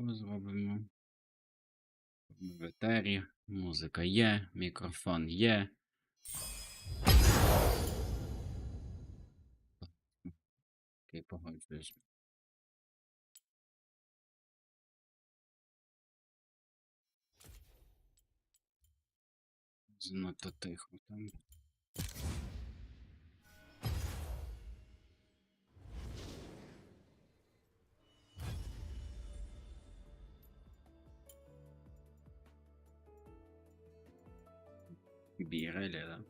Ми в етері, музика є, мікрофон є. Окей, погоджуюсь. Занадто тихо там. Біреля, да?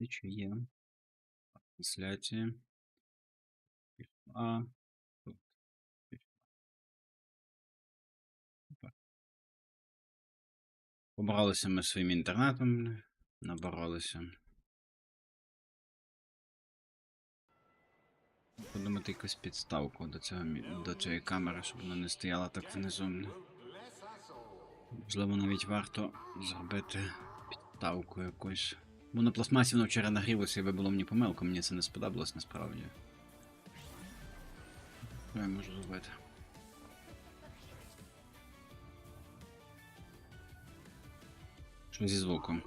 Тисяча є. Трансляція. А. Побралися ми своїм інтернетом, наборолися. Подумати якусь підставку до цього до цієї камери, щоб вона не стояла так внизу. Можливо, навіть варто зробити підставку якусь. Бо на пластмасі воно вчора нагрілося і вибило мені помилку, мені це не сподобалось насправді. Що я можу зробити? Що зі звуком?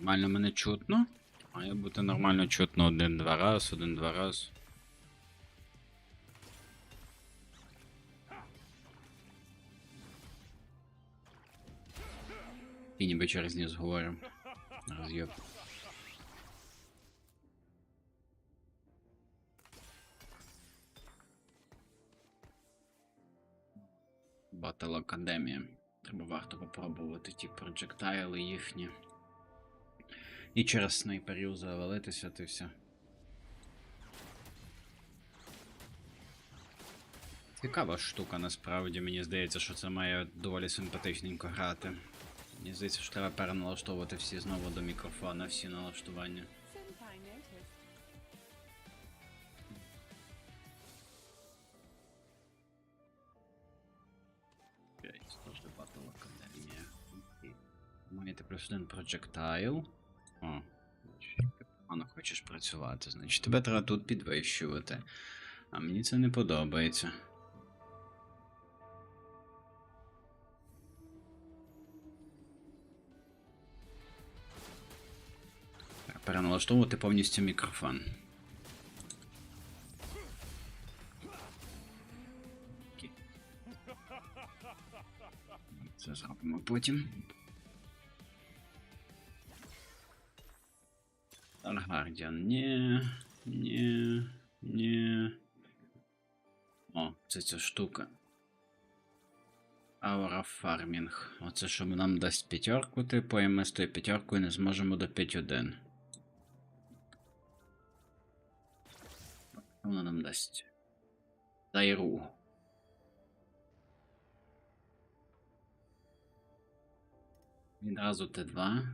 Нормально мене чутно. Має бути нормально чутно один-два раз, один-два раз. І ніби через ніс говорю. Роз'єб. Батл Академія. Треба варто попробувати ті проджектайли їхні. І через снайперів завалитися, ти все. Цікава штука насправді, мені здається, що це має доволі симпатичненько грати. Мені здається, що треба переналаштовувати всі знову до мікрофона, всі налаштування. Маєте плюс один проджектайл. О, погано хочеш працювати, значить тебе треба тут підвищувати. А мені це не подобається. Треба Переналаштовувати повністю мікрофон. Це зробимо потім. Таргардіан, ні, ні, ні. О, це ця штука. Аура фармінг. Оце що нам дасть п'ятерку, типу, і ми з тою п'ятеркою не зможемо до 5-1. Що воно нам дасть? Дайру. Відразу Т2.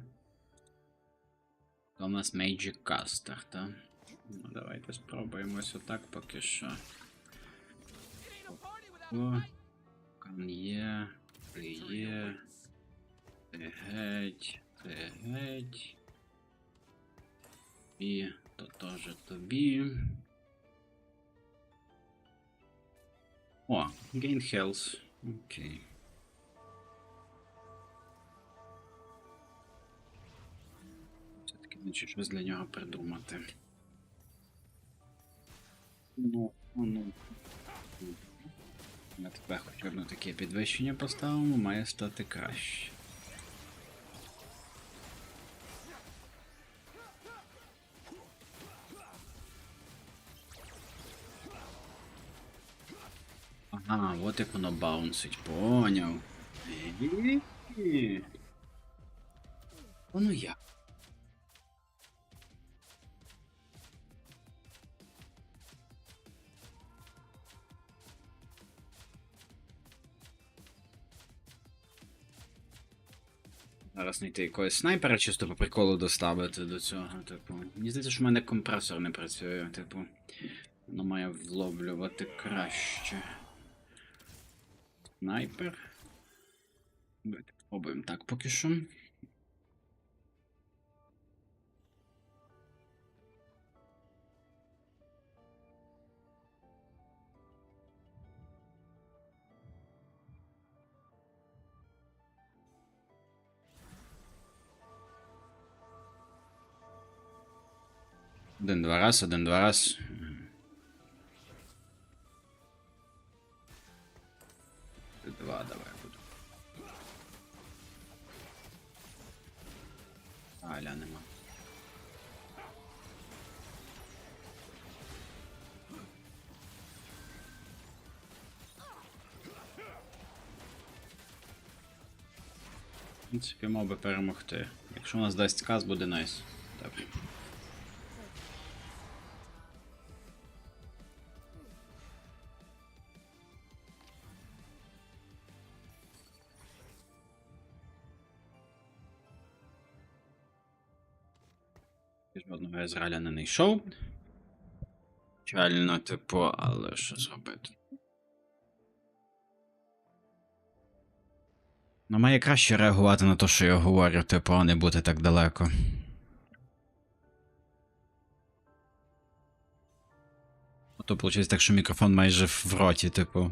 Томас Magic Caster, так? Ну, давайте спробуємо ось отак поки що. О, кан є, ти є, геть, ти. І то теж тобі. О, Gain Health. Окей. Все-таки значить щось для нього придумати. Ну, ну, ну. Ми тебе б на таке підвищення поставимо, має стати краще. А, от як воно баунсить, поняв. Воно як? Зараз знайти якогось снайпера чисто по приколу доставити до цього, типу. Мені здається, що в мене компресор не працює, типу. Воно має вловлювати краще. Снайпер. Давайте спробуємо так поки що. Один-два раз, один-два раз. Принципі, мав би перемогти. Якщо у нас дасть каз, буде найс. Жодного Ізраїля не знайшов. Печально, типу, але що зробити? Ну, має краще реагувати на те, що я говорю, типу, а не бути так далеко. То виходить так, що мікрофон майже в роті, типу.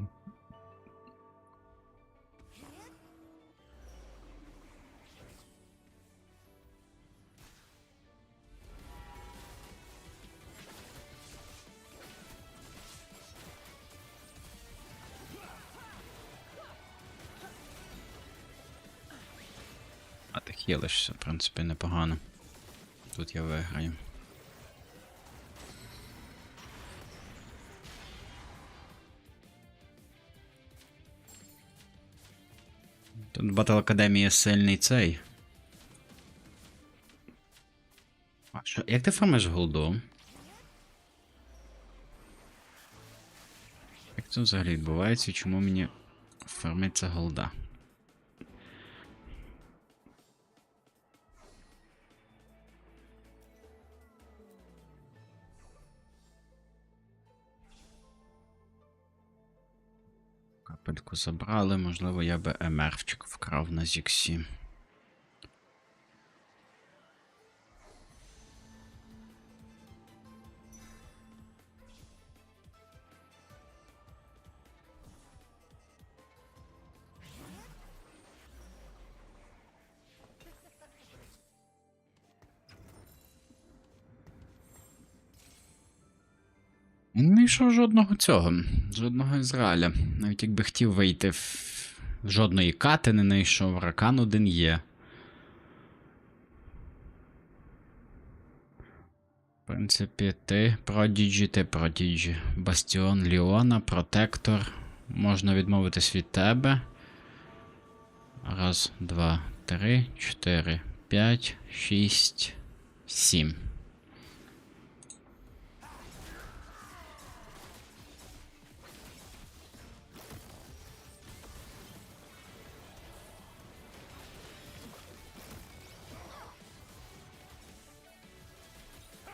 А ти в принципі, непогано. Тут я виграю. Тут Battle Academy сильний цей. А що, як ти фармиш голду? Як це взагалі відбувається чому мені фармиться голда? Капельку забрали, можливо, я би МРчик вкрав на Зіксі. Не йшов жодного цього, жодного Ізраїля. Навіть якби хотів вийти в жодної кати не знайшов, ракан один є. В принципі, ти Продіджі, ти Продіджі. Бастіон Ліона, Протектор. Можна відмовитись від тебе. Раз, два, три, чотири, п'ять, шість, сім.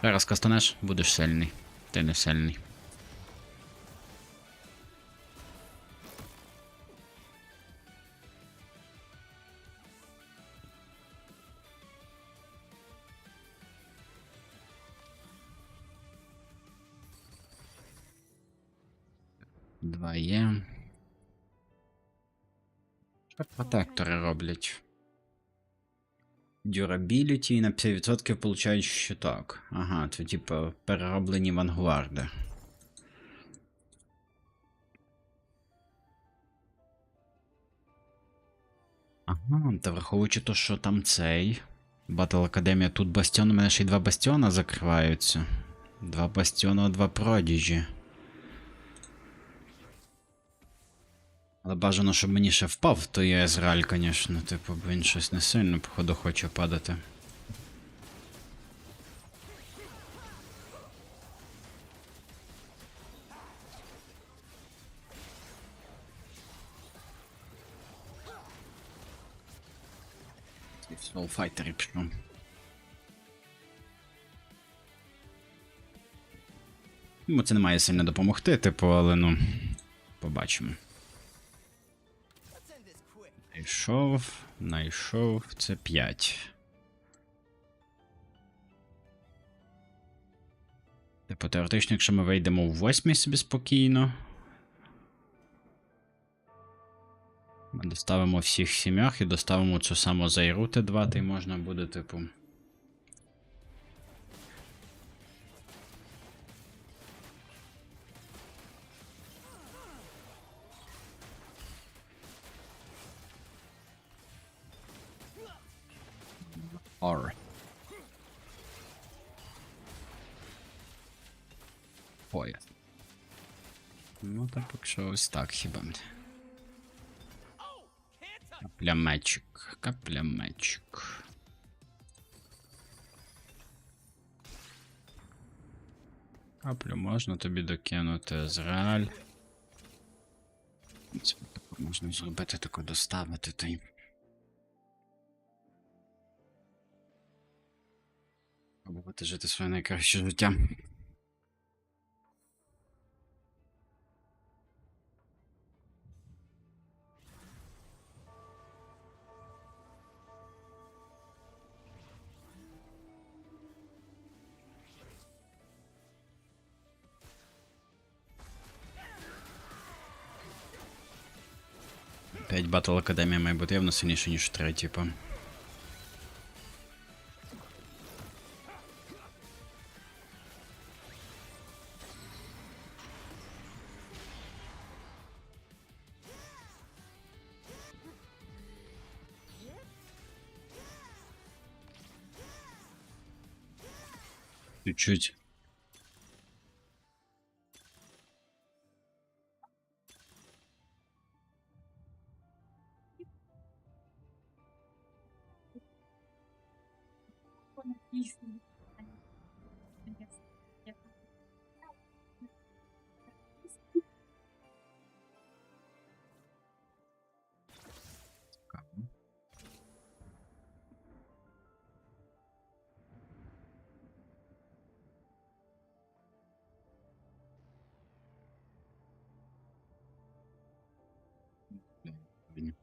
Зараз кастанеш, будеш сильний. Ти не сильний. Два є. Що протектори роблять? Durability на 50% получають щиток. Ага, це типу перероблені вангуарди. Ага, та враховуючи то, що там цей. Battle Academia, тут бастіон, у мене ще й два бастіона закриваються. Два бастіона, два продіжі. Але бажано, щоб мені ще впав, то є Ізраїль, звісно, типу, бо він щось не сильно, походу, хоче падати. Соулфайтери пішов. Йому це не має сильно допомогти, типу, але ну. Побачимо. Найшов, найшов, це 5. Типу, теоретично, якщо ми вийдемо в 8 собі спокійно. Ми доставимо всіх сім'ях і доставимо цю саму Зайру Т2, та й можна буде, типу. Так ось так хіба. Каплямечик, каплямечик. Каплю можна тобі докинути Ізраїль. Це можна зробити, тако доставити та й. Пробувати жити своє найкраще життя. П'ять Батл Академія має бути явно сильніше, ніж три, типу. Чуть-чуть. Цікаво. Блін.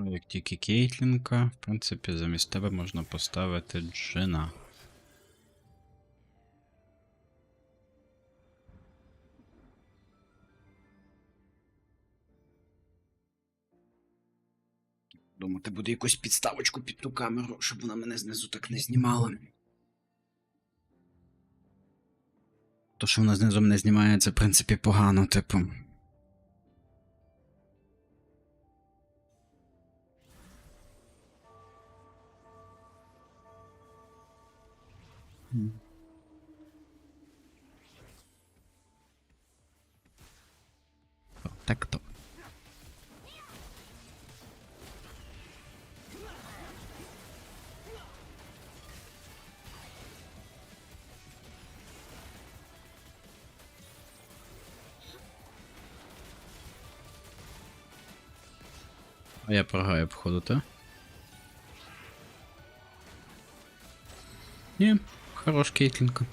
Ну, Як тільки Кейтлінка, в принципі, замість тебе можна поставити Джина. Думати, буде якусь підставочку під ту камеру, щоб вона мене знизу так не знімала. То, що вона знизу мене знімає, це в принципі погано, типу. Так то. А я програю, походу, та? Ні, хорош Кейтлінка.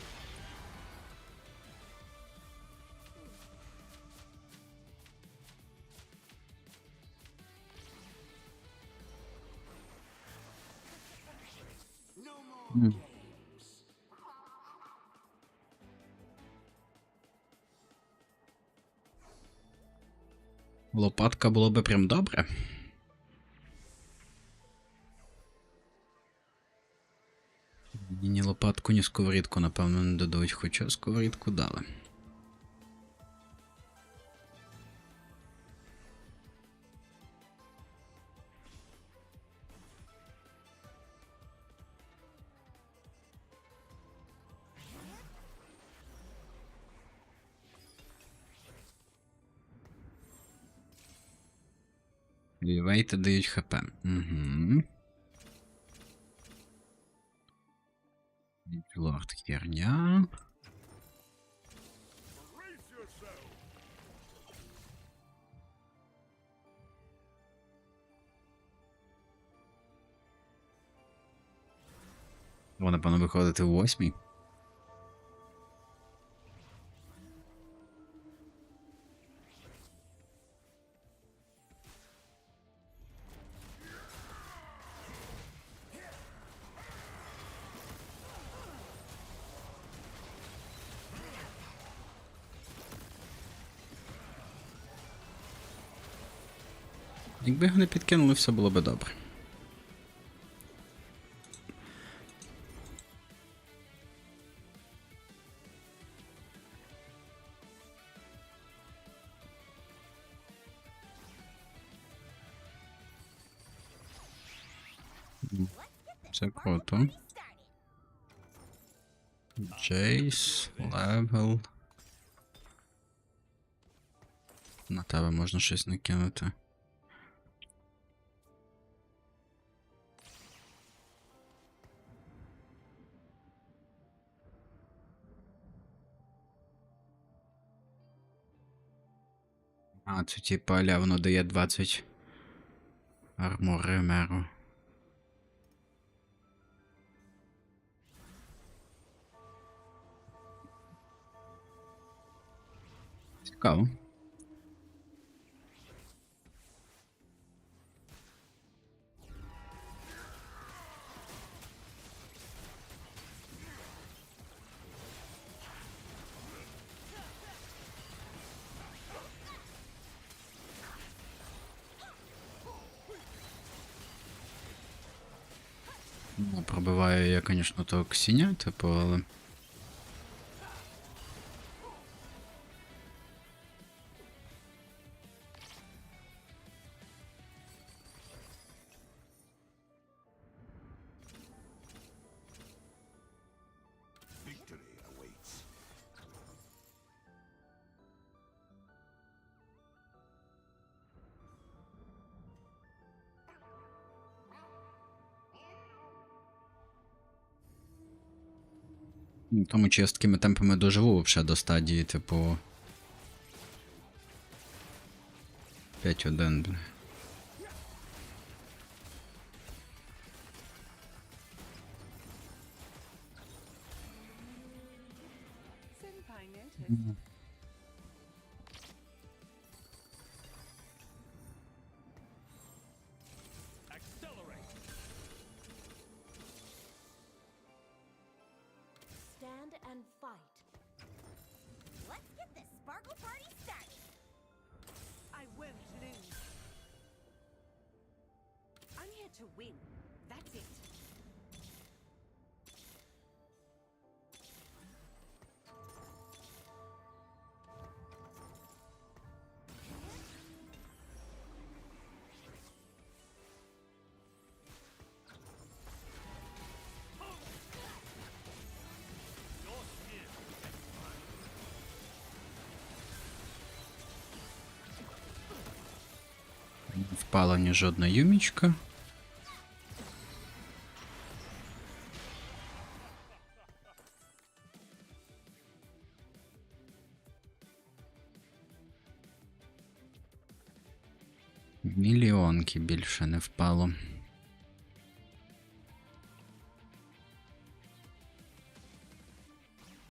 М. Лопатка було би прям добре. Випадку ні сковорідку, напевно, не дадуть, хоча сковорідку дали. Вейти дають хп. Угу. Лорд херня. Вона пану виходити в восьмій. Якби його не підкинули, все було би добре. Це круто. Джейс, левел. На тебе можна щось накинути. А, це типа аля воно дає 20 армор ремеру. Цікаво. Конечно, того синя типу, але. Тому чи я з такими темпами доживу взагалі до стадії, типу. 5-1, бля. Senpai to win. That's it. Впала ні жодна юмічка.